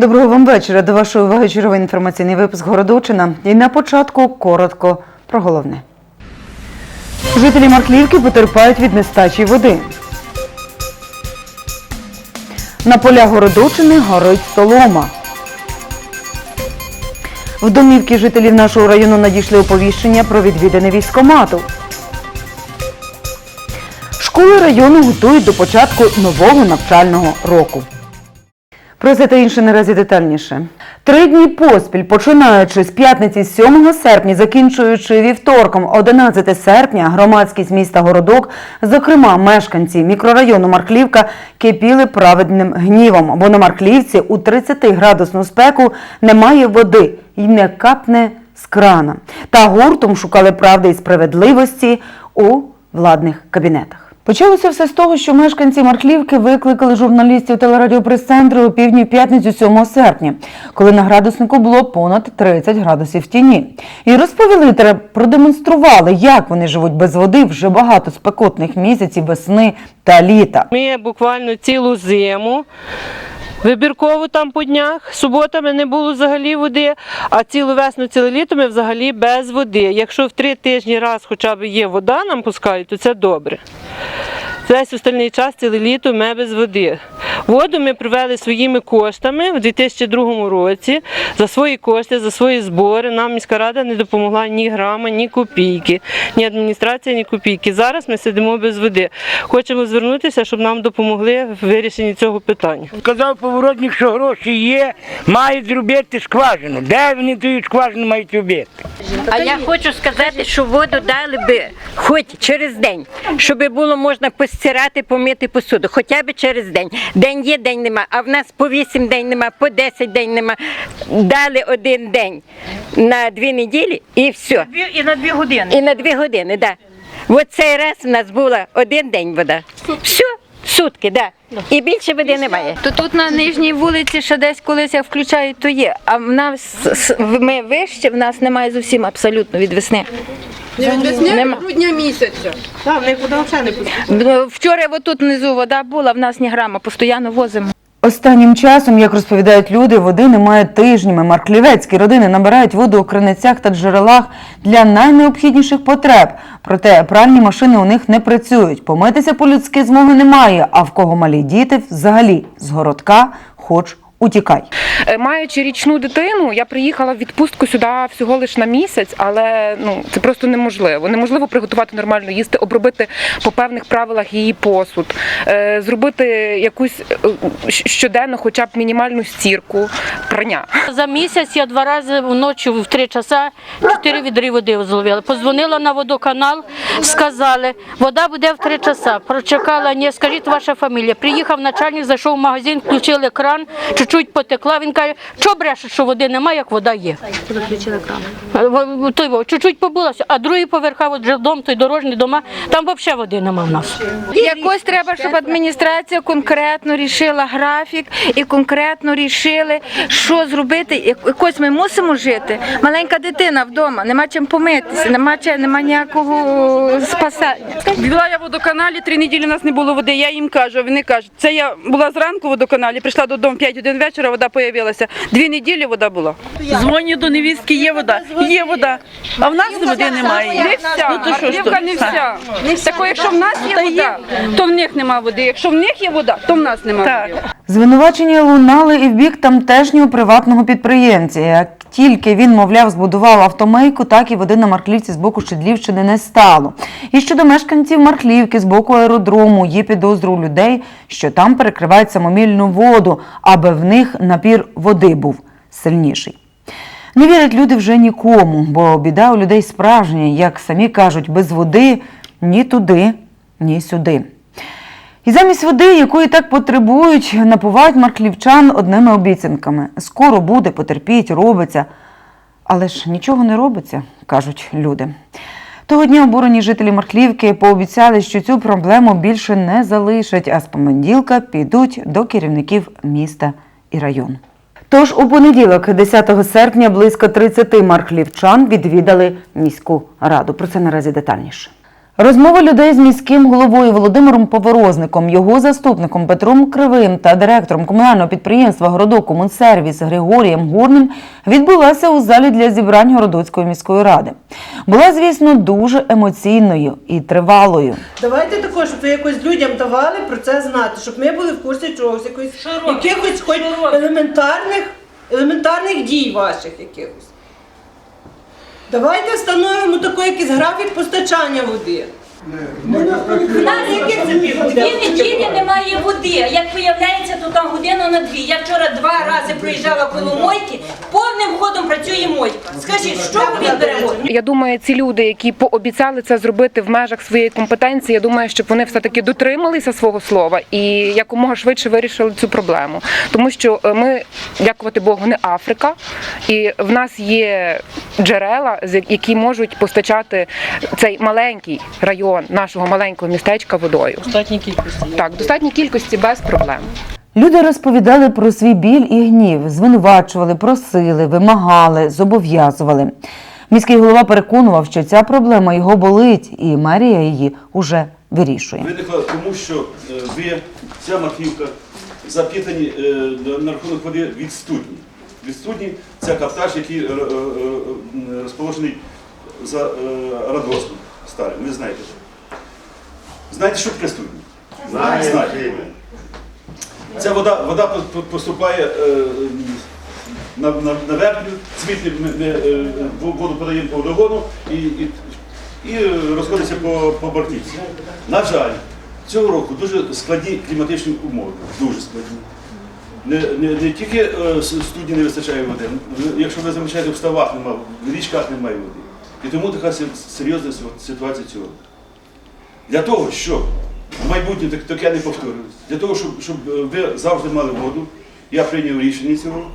Доброго вам вечора. До вашої уваги черговий інформаційний випуск Городочина. І на початку коротко про головне. Жителі Марклівки потерпають від нестачі води. На полях Городочини горить солома. В домівки жителів нашого району надійшли оповіщення про відвідини військомату. Школи району готують до початку нового навчального року. Про це та інше наразі детальніше. Три дні поспіль, починаючи з п'ятниці 7 серпня, закінчуючи вівторком 11 серпня, громадськість міста Городок, зокрема мешканці мікрорайону Марклівка, кипіли праведним гнівом, бо на Марклівці у 30-градусну спеку немає води і не капне з крана. Та гуртом шукали правди і справедливості у владних кабінетах. Почалося все з того, що мешканці Марклівки викликали журналістів телерадіопрес-центру у півдні п'ятницю 7 серпня, коли на градуснику було понад 30 градусів тіні. І розповіли та продемонстрували, як вони живуть без води вже багато спекотних місяців весни та літа. Ми буквально цілу зиму. Вибірково там по днях, суботами не було взагалі води, а цілу весну, ціле літо ми взагалі без води. Якщо в три тижні раз хоча б є вода, нам пускають, то це добре. Весь остальний час, ціле літо ми без води. Воду ми привели своїми коштами у 2002 році за свої кошти, за свої збори. Нам міська рада не допомогла ні грама, ні копійки, ні адміністрація, ні копійки. Зараз ми сидимо без води. Хочемо звернутися, щоб нам допомогли в вирішенні цього питання. Сказав поворотник, що гроші є, мають зробити скважину. Де вони ту скважину мають робити? А я хочу сказати, що воду дали би хоч через день, щоб було можна постирати, помити посуду, хоча б через день. День є, день нема, а в нас по 8 день нема, по 10 день нема. Дали один день на дві неділі і все. І на дві години. І на дві години, так. Да. Оцей цей раз у нас була один день вода. Все, сутки, так. Да. І більше води немає. То тут на нижній вулиці ще десь колись як включають, то є. А в нас с- ми вище, в нас немає зовсім абсолютно від весни. Від весни Нема. грудня місяця. пустить. Вчора отут внизу вода була, в нас ні грама, постійно возимо. Останнім часом, як розповідають люди, води немає тижнями. Марклівецькі родини набирають воду у криницях та джерелах для найнеобхідніших потреб. Проте пральні машини у них не працюють. Помитися по-людськи змоги немає. А в кого малі діти взагалі з городка хоч утікай. Е, Маючи річну дитину, я приїхала в відпустку сюди всього лише на місяць, але ну це просто неможливо. Неможливо приготувати нормально їсти, обробити по певних правилах її посуд, е, зробити якусь е, щоденно, хоча б мінімальну стірку, прання. За місяць я два рази вночі в три часа чотири відри води зловила. Позвонила на водоканал, сказали, вода буде в три часа. Прочекала, ні, скажіть ваша фамілія. Приїхав начальник, зайшов в магазин, включили кран, чуть-чуть потекла. Він каже, що бреше, що води немає, як вода є. Той, чуть-чуть побулася, а другий поверха, от вже дом, той дорожній дома, там взагалі води нема в нас. Якось треба, щоб адміністрація конкретно рішила графік і конкретно рішили, що зробити. Якось ми мусимо жити. Маленька дитина вдома, нема чим помитися, нема чим, нема ніякого спасання. Була я в водоканалі, три неділі у нас не було води. Я їм кажу, вони кажуть, це я була зранку в водоканалі, прийшла додому 5 годин вечора, вода з'явилася. Дві неділі вода була. Дзвоню до невістки, є вода, є вода. А в нас води немає. Не вся, ну, то що, що? не вся. Так, якщо в нас є вода, то в них нема води. Якщо в них є вода, то в нас немає води. Звинувачення лунали і в бік тамтешнього приватного підприємця. Тільки він, мовляв, збудував автомийку, так і води на Марклівці з боку Щедлівщини не стало. І щодо мешканців Марклівки з боку аеродрому є підозру у людей, що там перекривають самомільну воду, аби в них напір води був сильніший. Не вірять люди вже нікому, бо біда у людей справжня, як самі кажуть, без води ні туди, ні сюди. І замість води, якої так потребують, напувають марклівчан одними обіцянками. Скоро буде, потерпіть, робиться. Але ж нічого не робиться, кажуть люди. Того дня обурені жителі Марклівки пообіцяли, що цю проблему більше не залишать, а з понеділка підуть до керівників міста і району. Тож у понеділок, 10 серпня, близько 30 марклівчан відвідали міську раду. Про це наразі детальніше. Розмова людей з міським головою Володимиром Поворозником, його заступником Петром Кривим та директором комунального підприємства Городок Комунсервіс Григорієм Горним відбулася у залі для зібрань Городоцької міської ради. Була, звісно, дуже емоційною і тривалою. Давайте також, щоб ви якось людям давали про це знати, щоб ми були в курсі чогось, якось, якихось хоч елементарних, елементарних дій ваших якихось. Давайте встановимо такий якийсь графік постачання води. У нас дві неділі немає води. Як виявляється, то там година на дві. Я вчора два рази проїжджала коло мойки, повним ходом працює мойка. Скажіть, що він бере воду? Я думаю, ці люди, які пообіцяли це зробити в межах своєї компетенції, я думаю, щоб вони все таки дотрималися свого слова і якомога швидше вирішили цю проблему. Тому що е, ми, дякувати Богу, не Африка, і в нас є джерела, які можуть постачати цей маленький район нашого маленького містечка водою. Достатній кількості. Так, достатній кількості без проблем. Люди розповідали про свій біль і гнів, звинувачували, просили, вимагали, зобов'язували. Міський голова переконував, що ця проблема його болить, і мерія її уже вирішує. Виникла тому, що е, ви, ця марківка, запитані е, на- рахунок води від студні. Це каптаж, який е, е, е, розположений за радгоспом старим. Ви знаєте. Знаєте, що таке студня? Знаєте. Ця вода, вода по- по- поступає е, на, на, на верхню, звідти ми, е, воду подаємо по водогону і, і, і розходиться по, по бортівці. На жаль, цього року дуже складні кліматичні умови, дуже складні. Не, не, не тільки е, с- не вистачає води, якщо ви замічаєте, в ставах немає, в річках немає води. І тому така серйозна ситуація цього. Для того, щоб в майбутнє так- таке не повторилось, для того, щоб, щоб е, ви завжди мали воду, я прийняв рішення цього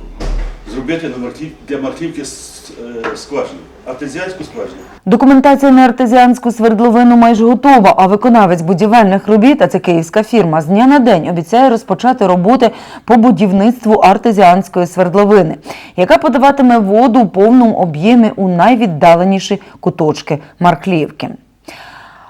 зробити на Марків, для Марківки с- е, скважину, артезіанську скважину. Документація на артезіанську свердловину майже готова, а виконавець будівельних робіт, а це київська фірма, з дня на день обіцяє розпочати роботи по будівництву артезіанської свердловини, яка подаватиме воду у повному об'ємі у найвіддаленіші куточки Марклівки.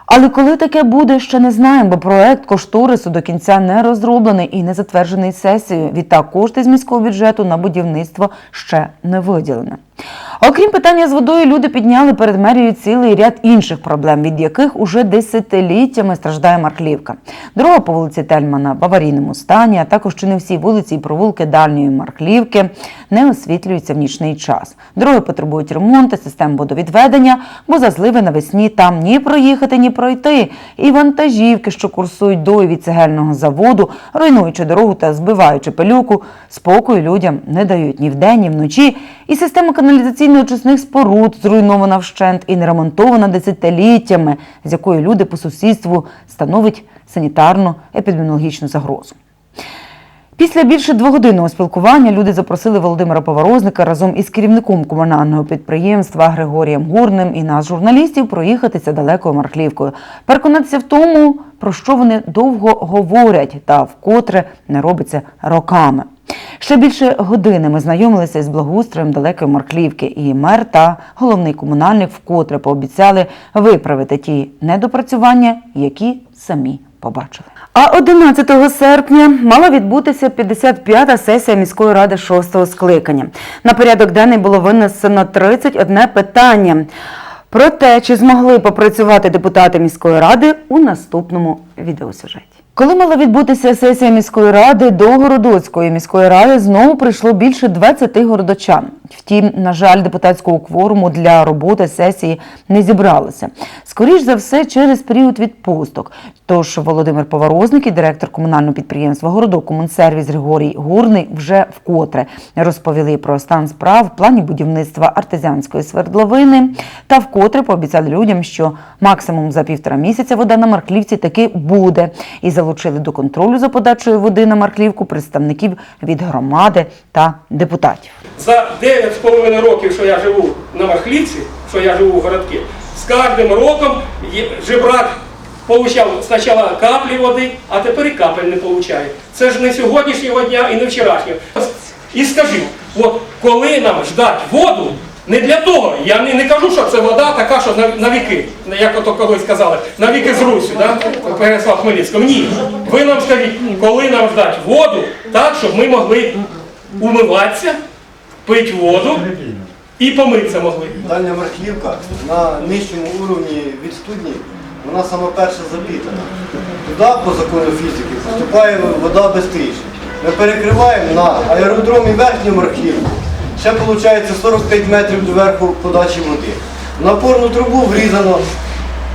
Але коли таке буде, ще не знаємо, бо проект кошторису до кінця не розроблений і не затверджений сесією. Відтак кошти з міського бюджету на будівництво ще не виділені. Окрім питання з водою, люди підняли перед мерією цілий ряд інших проблем, від яких уже десятиліттями страждає Марклівка. Дорога по вулиці Тельмана в аварійному стані, а також чи не всі вулиці і провулки дальньої Марклівки не освітлюються в нічний час. Дороги потребують ремонту, систем водовідведення, бо за зливи навесні там ні проїхати, ні пройти. І вантажівки, що курсують до і від цегельного заводу, руйнуючи дорогу та збиваючи пилюку, спокою людям не дають ні вдень, ні вночі. І система каналізаційно-очисних споруд зруйнована вщент і не ремонтована десятиліттями, з якою люди по сусідству становить санітарно-епідеміологічну загрозу. Після більше двогодинного спілкування люди запросили Володимира Поворозника разом із керівником комунального підприємства Григорієм Гурним і нас, журналістів, проїхатися далекою Марклівкою, переконатися в тому, про що вони довго говорять та вкотре не робиться роками. Ще більше години ми знайомилися з благоустроєм далекої Марклівки, і мер та головний комунальник вкотре пообіцяли виправити ті недопрацювання, які самі побачили. А 11 серпня мала відбутися 55-та сесія міської ради 6-го скликання. На порядок денний було винесено 31 питання. Про те, чи змогли попрацювати депутати міської ради у наступному відеосюжеті. Коли мала відбутися сесія міської ради, до Городоцької міської ради знову прийшло більше 20 городочан. Втім, на жаль, депутатського кворуму для роботи сесії не зібралося. Скоріш за все, через період відпусток. Тож Володимир Поворозник і директор комунального підприємства Городок Комунсервіс Григорій Гурний вже вкотре розповіли про стан справ плані будівництва артезіанської свердловини та вкотре пообіцяли людям, що максимум за півтора місяця вода на Марклівці таки буде, і залучили до контролю за подачою води на Марклівку представників від громади та депутатів. За 9,5 років, що я живу на Махлівці, що я живу в городці, з кожним роком жебрак получав спочатку каплі води, а тепер і капель не получає. Це ж не сьогоднішнього дня і не вчорашнього. І скажи, от коли нам ждать воду, Не для того, я не, не кажу, що це вода така, що на, на віки, як ото колись сказали, на віки з Русю, да? Переслав Хмельницького. Ні. Ви нам скажіть, коли нам здати воду, так, щоб ми могли умиватися, пити воду і помитися могли. Дальня Мархівка на нижчому уровні від студні, вона сама перша запітана. Туди, по закону фізики, поступає вода швидше. Ми перекриваємо на аеродромі верхню Мархівку. Ще виходить 45 метрів до верху подачі води. В напорну трубу врізано,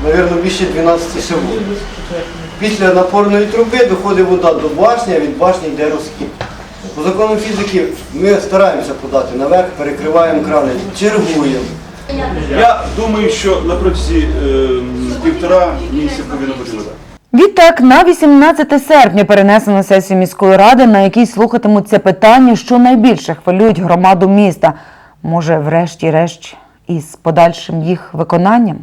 мабуть, більше 12 шивот. Після напорної труби доходить вода до башні, а від башні йде розхід. По закону фізики ми стараємося подати наверх, перекриваємо крани, чергуємо. Я думаю, що на протязі е, півтора місяця повинна бути вода. Відтак, на 18 серпня перенесено сесію міської ради, на якій слухатимуться питання, що найбільше хвилюють громаду міста. Може, врешті-решт, із подальшим їх виконанням?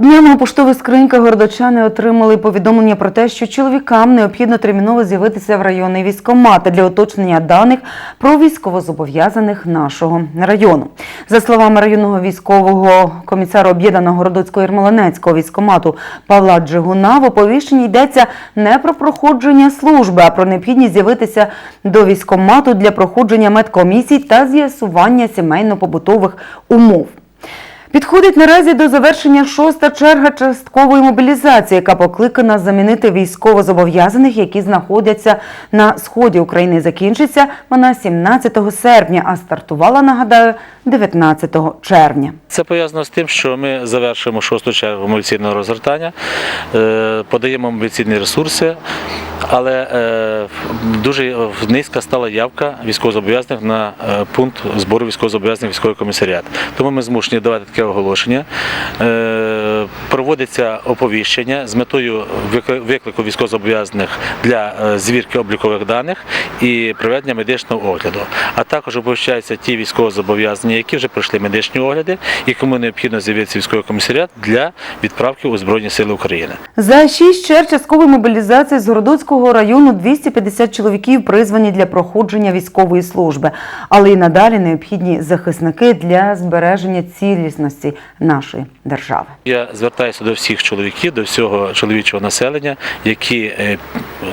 Днями у поштових скриньках городочани отримали повідомлення про те, що чоловікам необхідно терміново з'явитися в районний військкомат для уточнення даних про військовозобов'язаних нашого району. За словами районного військового комісара об'єднаного городоцького Єрмолинецького військкомату Павла Джигуна, в оповіщенні йдеться не про проходження служби, а про необхідність з'явитися до військкомату для проходження медкомісій та з'ясування сімейно-побутових умов. Підходить наразі до завершення шоста черга часткової мобілізації, яка покликана замінити військовозобов'язаних, які знаходяться на сході України. Закінчиться вона 17 серпня, а стартувала, нагадаю, 19 червня. Це пов'язано з тим, що ми завершуємо шосту чергу мобіційного розгортання, е, подаємо мобіційні ресурси, але е, дуже низька стала явка військовозобов'язаних на е, пункт збору військовозобов'язаних військовий комісаріат. Тому ми змушені давати таке оголошення. Е, Проводиться оповіщення з метою виклику військовозобов'язаних для е, звірки облікових даних і проведення медичного огляду. А також оповіщаються ті військовозобов'язані, які вже пройшли медичні огляди і кому необхідно з'явитися військовий комісаріат для відправки у Збройні Сили України. За шість черг часткової мобілізації з Городоцького району 250 чоловіків призвані для проходження військової служби, але й надалі необхідні захисники для збереження цілісності нашої держави. Я звертаюся до всіх чоловіків, до всього чоловічого населення, які е,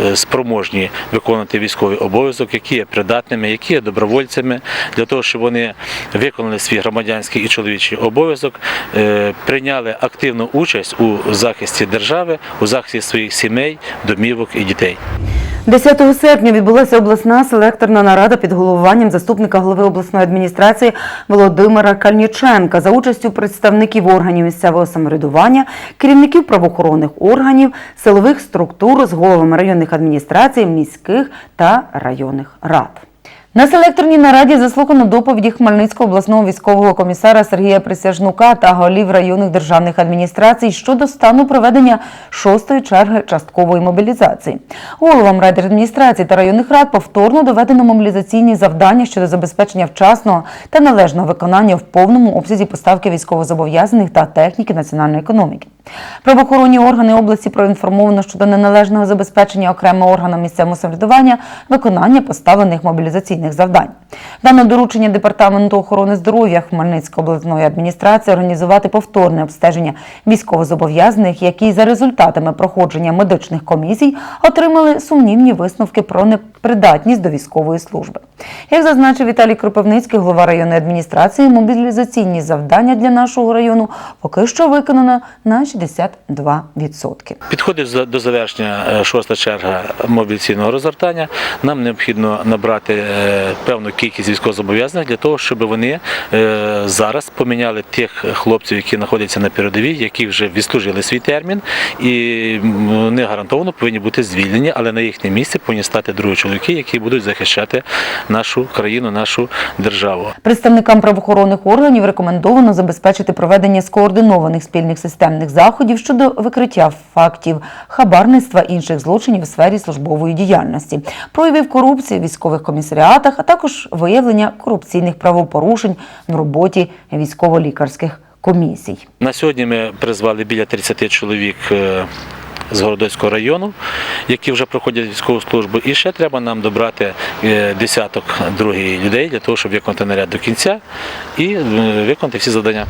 е, спроможні виконувати військовий обов'язок, які є придатними, які є добровольцями, для того, щоб вони виконали свій громадянський і чоловічий обов'язок, е, прийняли активну участь у захисті держави, у захисті своїх сімей, домівок і дітей. 10 серпня відбулася обласна селекторна нарада під головуванням заступника голови обласної адміністрації Володимира Кальніченка за участю представників органів місцевого самоврядування, керівників правоохоронних органів, силових структур з головами районних адміністрацій, міських та районних рад. На селекторній нараді заслухано доповіді Хмельницького обласного військового комісара Сергія Присяжнука та голів районних державних адміністрацій щодо стану проведення шостої черги часткової мобілізації. Головам райдержадміністрації та районних рад повторно доведено мобілізаційні завдання щодо забезпечення вчасного та належного виконання в повному обсязі поставки військовозобов'язаних та техніки національної економіки. Правоохоронні органи області проінформовано щодо неналежного забезпечення окремим органам місцевого самоврядування виконання поставлених мобілізаційних завдань. Дано доручення департаменту охорони здоров'я Хмельницької обласної адміністрації організувати повторне обстеження військовозобов'язаних, які за результатами проходження медичних комісій отримали сумнівні висновки про непридатність до військової служби. Як зазначив Віталій Кропивницький, голова районної адміністрації, мобілізаційні завдання для нашого району поки що виконано на 62%. Підходить до завершення е, шоста черга мобілізаційного розгортання. Нам необхідно набрати е, певну кількість військовозобов'язаних для того, щоб вони е, зараз поміняли тих хлопців, які знаходяться на передовій, які вже відслужили свій термін, і вони гарантовано повинні бути звільнені, але на їхнє місце повинні стати другі чоловіки, які будуть захищати нашу країну, нашу державу. Представникам правоохоронних органів рекомендовано забезпечити проведення скоординованих спільних системних заходів щодо викриття фактів хабарництва інших злочинів в сфері службової діяльності, проявів корупції в військових комісаріатах, а також виявлення корупційних правопорушень в роботі військово-лікарських комісій. На сьогодні ми призвали біля 30 чоловік е, з Городоцького району, які вже проходять військову службу. І ще треба нам добрати е, десяток других людей для того, щоб виконати наряд до кінця і е, виконати всі завдання.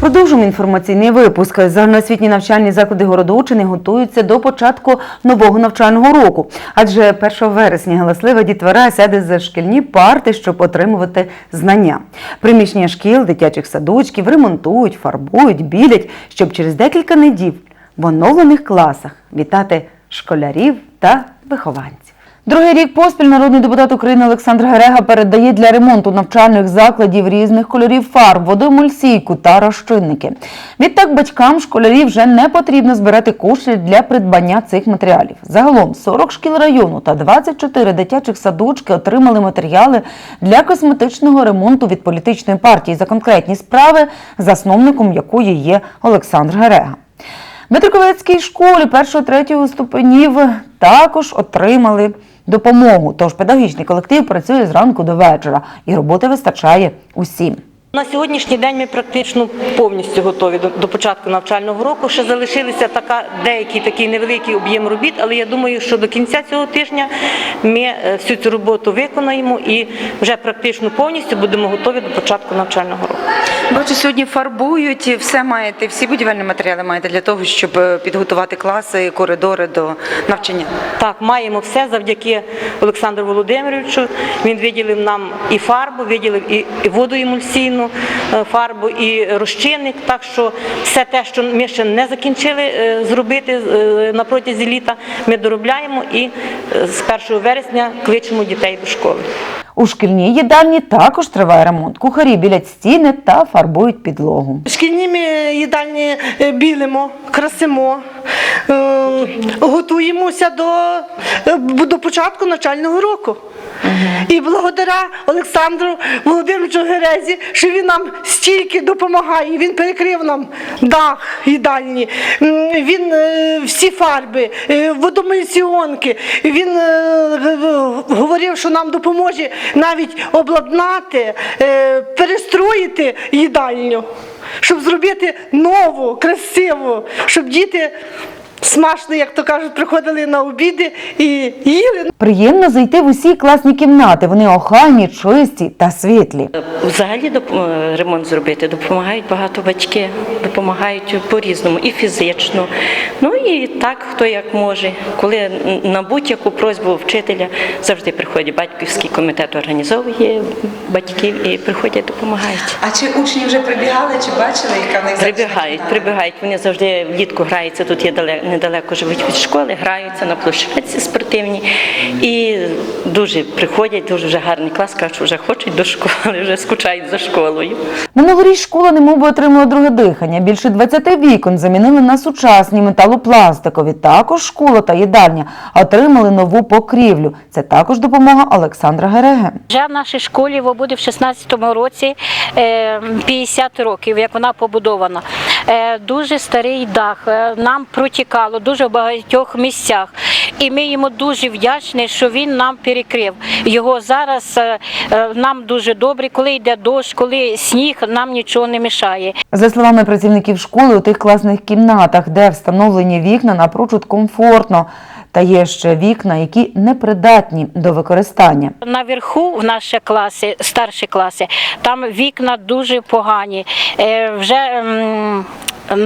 Продовжуємо інформаційний випуск. Загальноосвітні навчальні заклади Городовчини готуються до початку нового навчального року. Адже 1 вересня галаслива дітвора сяде за шкільні парти, щоб отримувати знання. Приміщення шкіл, дитячих садочків ремонтують, фарбують, білять, щоб через декілька неділь в оновлених класах вітати школярів та вихованців. Другий рік поспіль народний депутат України Олександр Герега передає для ремонту навчальних закладів різних кольорів фарб, водоемульсійку та розчинники. Відтак батькам школярів вже не потрібно збирати кошти для придбання цих матеріалів. Загалом 40 шкіл району та 24 дитячих садочки отримали матеріали для косметичного ремонту від політичної партії за конкретні справи, засновником якої є Олександр Герега. В Петриковецькій школі 1-3 ступенів також отримали допомогу. Тож педагогічний колектив працює зранку до вечора і роботи вистачає усім. На сьогоднішній день ми практично повністю готові до, до початку навчального року. Ще залишилися така деякий такий невеликий об'єм робіт, але я думаю, що до кінця цього тижня ми е, всю цю роботу виконаємо і вже практично повністю будемо готові до початку навчального року. Бачу, сьогодні фарбують, все маєте, всі будівельні матеріали маєте для того, щоб е, підготувати класи, коридори до навчання. Так, маємо все завдяки Олександру Володимировичу. Він виділив нам і фарбу, виділив і, водоемульсійну е, фарбу, і розчинник. Так що все те, що ми ще не закінчили е, зробити на протязі літа, ми доробляємо і з 1 вересня кличемо дітей до школи. У шкільній їдальні також триває ремонт. Кухарі білять стіни та фарбують підлогу. Шкільні ми їдальні е, білимо, красимо, е, готуємося до, е, до початку навчального року. І благодаря Олександру Володимировичу Герезі, що він нам стільки допомагає. Він перекрив нам дах їдальні, він е, всі фарби, е. Він е, говорив, що нам допоможе навіть обладнати, перестроїти їдальню, щоб зробити нову, красиву, щоб діти смачно, як то кажуть, приходили на обіди і їли. Приємно зайти в усі класні кімнати. Вони охайні, чисті та світлі. Взагалі доп- е, ремонт зробити допомагають багато батьки, допомагають по-різному, і фізично. Ну і так, хто як може. Коли на будь-яку просьбу вчителя завжди приходить батьківський комітет, організовує батьків і приходять, допомагають. А чи учні вже прибігали, чи бачили, яка в них Прибігають, прибігають. Вони завжди влітку граються. Тут є далеко, недалеко живуть від школи, граються на площадці спортивній і дуже приходять, дуже вже гарний клас, кажуть, що вже хочуть до школи, вже скучають за школою. Минулоріч школа немовби отримала друге дихання. Більше 20 вікон замінили на сучасні металопластикові. Також школа та їдальня отримали нову покрівлю. Це також допомога Олександра Гереге. Вже в нашій школі во буде в 16-му році е, 50 років, як вона побудована. Е, Дуже старий дах, е, нам протікало дуже в багатьох місцях. І ми йому дуже вдячні, що він нам перекрив. Його зараз е, нам дуже добре, коли йде дощ, коли сніг, нам нічого не мішає. За словами працівників школи, у тих класних кімнатах, де встановлені вікна, напрочуд комфортно. Та є ще вікна, які непридатні до використання. Наверху в наші класи, старші класи, там вікна дуже погані. Е, Вже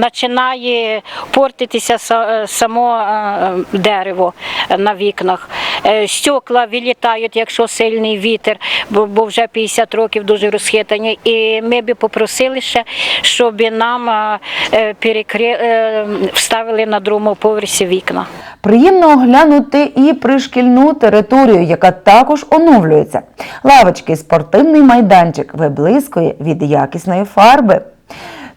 починає портитися е, само е, дерево на вікнах. Е, Стекла вилітають, якщо сильний вітер, бо, вже 50 років дуже розхитані. І ми би попросили ще, щоб нам е, е, перекри... е, вставили на другому поверсі вікна. Приємно оглянути і пришкільну територію, яка також оновлюється. Лавочки, спортивний майданчик виблискує від якісної фарби.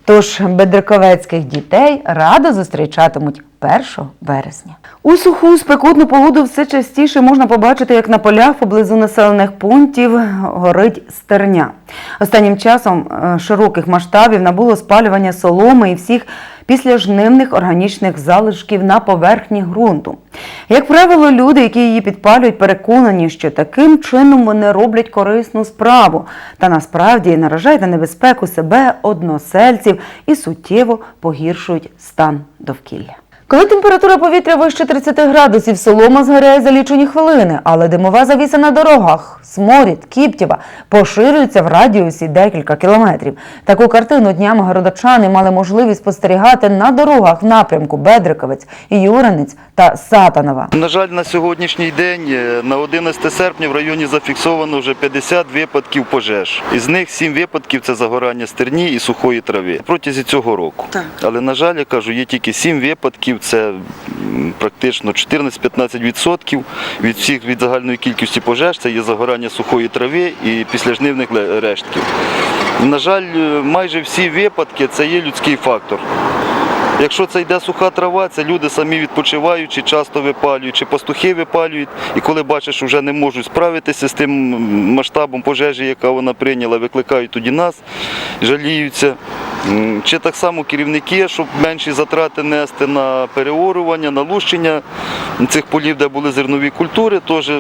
Тож бедриковецьких дітей радо зустрічатимуть 1 березня. У суху спекотну погоду все частіше можна побачити, як на полях поблизу населених пунктів горить стерня. Останнім часом е, широких масштабів набуло спалювання соломи і всіх післяжнивних органічних залишків на поверхні ґрунту. Як правило, люди, які її підпалюють, переконані, що таким чином вони роблять корисну справу, та насправді наражають на небезпеку себе односельців і суттєво погіршують стан довкілля. Коли температура повітря вище 30 градусів, солома згоряє за лічені хвилини, але димова завіса на дорогах, сморід, кіптєва поширюється в радіусі декілька кілометрів. Таку картину днями городочани мали можливість спостерігати на дорогах в напрямку Бедриковець, Юринець та Сатанова. На жаль, на сьогоднішній день е, на 11 серпня в районі зафіксовано вже 50 випадків пожеж. Із них 7 випадків це загорання стерні і сухої трави протягом цього року. Але на жаль, я кажу, є тільки 7 випадків, це практично 14-15% від всіх від загальної кількості пожеж. Це є загорання сухої трави і післяжнивних рештків. На жаль, е, майже всі випадки це є людський фактор. Якщо це йде суха трава, це люди самі відпочиваючи, часто випалюють, чи пастухи випалюють, і коли бачиш, що вже не можуть справитися з тим масштабом пожежі, яка вона прийняла, викликають тоді нас, жаліються. Чи так само керівники, щоб менші затрати нести на переорування, на лущення цих полів, де були зернові культури, теж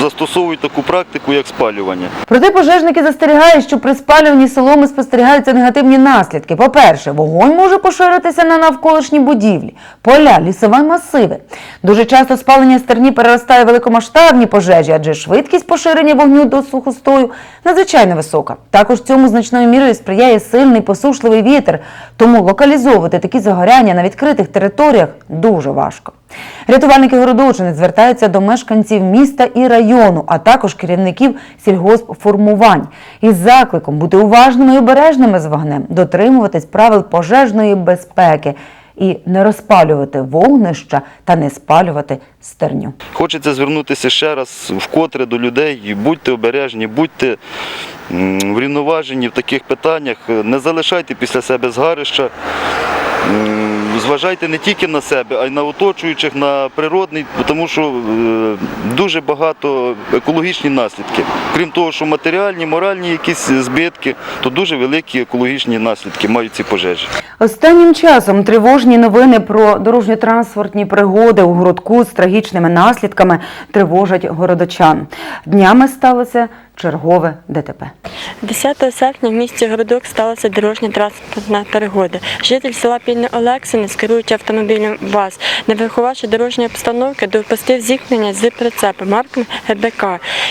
застосовують таку практику, як спалювання. Проте пожежники застерігають, що при спалюванні соломи спостерігаються негативні наслідки. По-перше, вогонь може поширитися на навколишні будівлі, поля, лісові масиви. Дуже часто спалення стерні переростає великомасштабні пожежі, адже швидкість поширення вогню до сухостою надзвичайно висока. Також цьому значною мірою сприяє сильний посушливий вітер, тому локалізовувати такі загоряння на відкритих територіях дуже важко. Рятувальники Городочини звертаються до мешканців міста і району, а також керівників сільгоспформувань із закликом бути уважними і обережними з вогнем, дотримуватись правил пожежної безпеки і не розпалювати вогнища та не спалювати стерню. Хочеться звернутися ще раз вкотре до людей. Будьте обережні, будьте врівноважені в таких питаннях, не залишайте після себе згарища. Зважайте не тільки на себе, а й на оточуючих, на природний, тому що е, дуже багато екологічні наслідки. Крім того, що матеріальні, моральні якісь збитки, то дуже великі екологічні наслідки мають ці пожежі. Останнім часом тривожні новини про дорожньо-транспортні пригоди у городку з трагічними наслідками тривожать городочан. Днями сталося чергове ДТП. 10 серпня в місті Городок сталася дорожня транспортна перегода. Житель села Пільне Олексинець, керуючи автомобілем ВАЗ, не врахувавши дорожньої обстановки, допустив зіткнення з прицепом марки ГБК,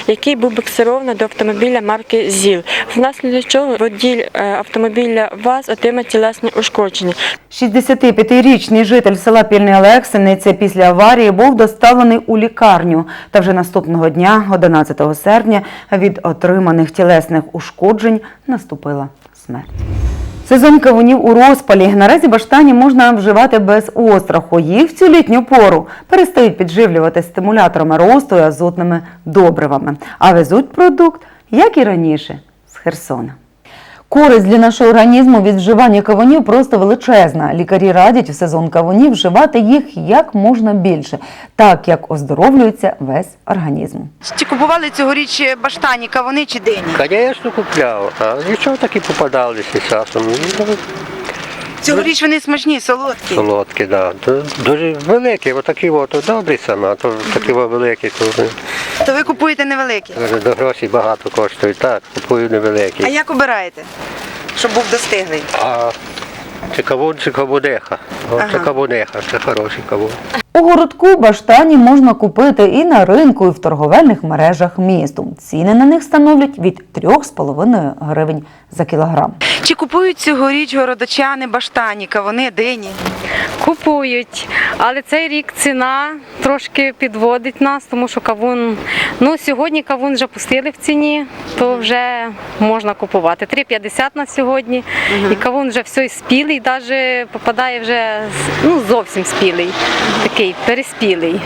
який був буксировано до автомобіля марки ЗІЛ. Внаслідок чого водій е, автомобіля ВАЗ отримав тілесні ушкодження. 65-річний житель села Пільний Олексиниця після аварії був доставлений у лікарню. Та вже наступного дня, 11 серпня, від отриманих тілесних ушкоджень наступила смерть. Сезон кавунів у розпалі. Наразі баштані можна вживати без остраху. Їх в цю літню пору перестають підживлювати стимуляторами росту і азотними добривами. А везуть продукт, як і раніше, з Херсона. Користь для нашого організму від вживання кавунів просто величезна. Лікарі радять в сезон кавунів вживати їх як можна більше, так як оздоровлюється весь організм. Чи купували цьогоріч баштані, кавуни чи дині? Звісно, купляв, а нічого такі попадалися часом. Цьогоріч вони смачні, солодкі. Солодкі, да. Дуже великі, отакі от, добрі саме, а то такі от великі, то То ви купуєте невеликі. до гроші багато коштують. Так, купую невеликі. А як обираєте, щоб був достиглий? А це кавун, чи кавунеха. О, Це це хороший кавун. У городку баштані можна купити і на ринку, і в торговельних мережах місту. Ціни на них становлять від 3,5 гривень за кілограм. Чи купують цьогоріч городочани баштані, кавуни, дині? Купують, але цей рік ціна трошки підводить нас, тому що кавун. Ну сьогодні кавун вже пустили в ціні, то вже можна купувати. 3,50 на сьогодні. І кавун вже все спілий, навіть попадає вже ну, зовсім спілий, такий переспілий.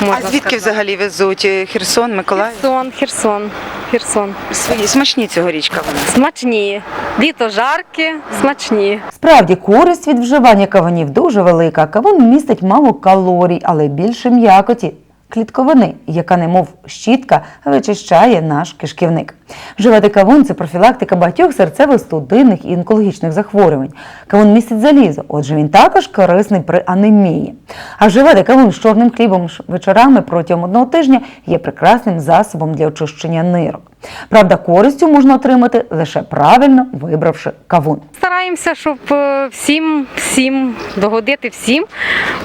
Можна А звідки сказати. взагалі везуть? Е, Херсон, Миколаїв? Херсон, Херсон, Херсон. Свої смачні цьогоріч кавуни. Смачні. Літо жарке, смачні. Справді, користь від вживання кавунів дуже велика. Кавун містить мало калорій, але більше м'якоті. Клітковини, яка немов щітка, вичищає наш кишківник. Вживати кавун це профілактика багатьох серцевих студинних і онкологічних захворювань. Кавун містить залізо, отже він також корисний при анемії. А вживати кавун з чорним хлібом вечорами протягом одного тижня є прекрасним засобом для очищення нирок. Правда, користю можна отримати лише правильно вибравши кавун. Стараємося, щоб е, всім, всім догодити всім.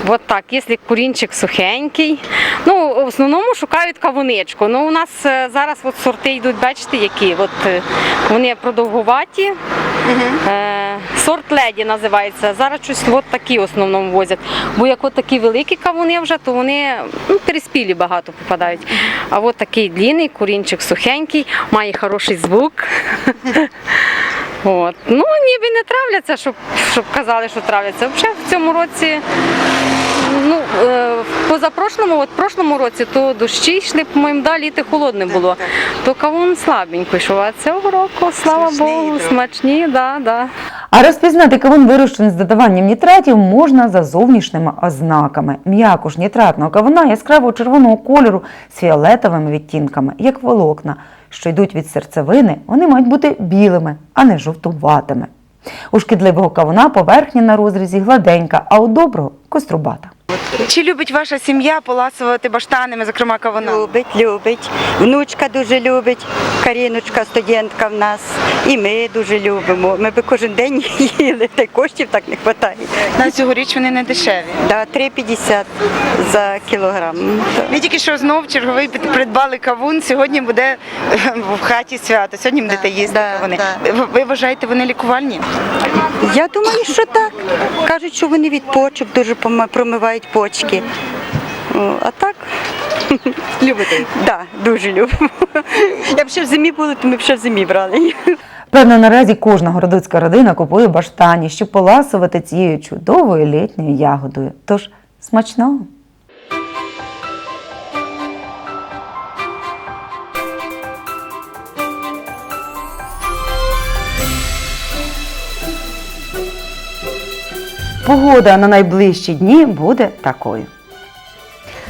От так, якщо курінчик сухенький. Ну, в основному шукають кавуничку. Ну, у нас е, зараз от сорти йдуть, бачите, які. От, е, вони продовгуваті. Е, сорт леді називається. Зараз щось от такі в основному возять. Бо як от такі великі кавуни вже, то вони ну, переспілі багато попадають. А от такий длинний, курінчик сухенький, має хороший звук. От. Ну, ніби не травляться, щоб, щоб казали, що травляться. Взагалі в цьому році, ну, е, позапрошлому, от прошлому році, то дощі йшли, по-моєму, да, літо холодне було. То кавун слабенько йшов, а цього року, слава Богу, смачні, да, да. А розпізнати кавун вирощений з додаванням нітратів можна за зовнішніми ознаками. М'якош нітратного кавуна яскраво червоного кольору з фіолетовими відтінками, як волокна, що йдуть від серцевини, вони мають бути білими, а не жовтуватими. У шкідливого кавуна поверхня на розрізі гладенька, а у доброго кострубата. Чи любить ваша сім'я поласувати баштанами, зокрема кавуном? Любить, любить. Внучка дуже любить, Каріночка, студентка в нас. І ми дуже любимо. Ми би кожен день їли, та й коштів так не вистачає. На цьогоріч вони не дешеві. Да, 3,50 за кілограм. Ми тільки що знов черговий придбали кавун. Сьогодні буде е, в хаті свято. Сьогодні будете їсти кавуни. Ви- Ви вважаєте, вони лікувальні? Я думаю, що так. Кажуть, що вони від почок дуже пома- промивають почки. А так. Любите? Так, да, дуже любимо. Якби ще в зимі були, то ми б ще в зимі брали. Певно, наразі кожна городоцька родина купує баштані, щоб поласувати цією чудовою літньою ягодою. Тож смачного! Погода на найближчі дні буде такою.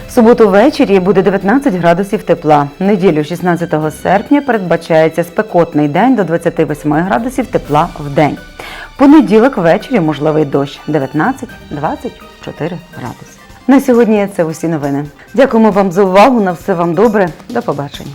В суботу ввечері буде 19 градусів тепла. Неділю 16 серпня передбачається спекотний день до 28 градусів тепла в день. Понеділок ввечері можливий дощ 19-24 градуси. На сьогодні це усі новини. Дякуємо вам за увагу. На все вам добре. До побачення.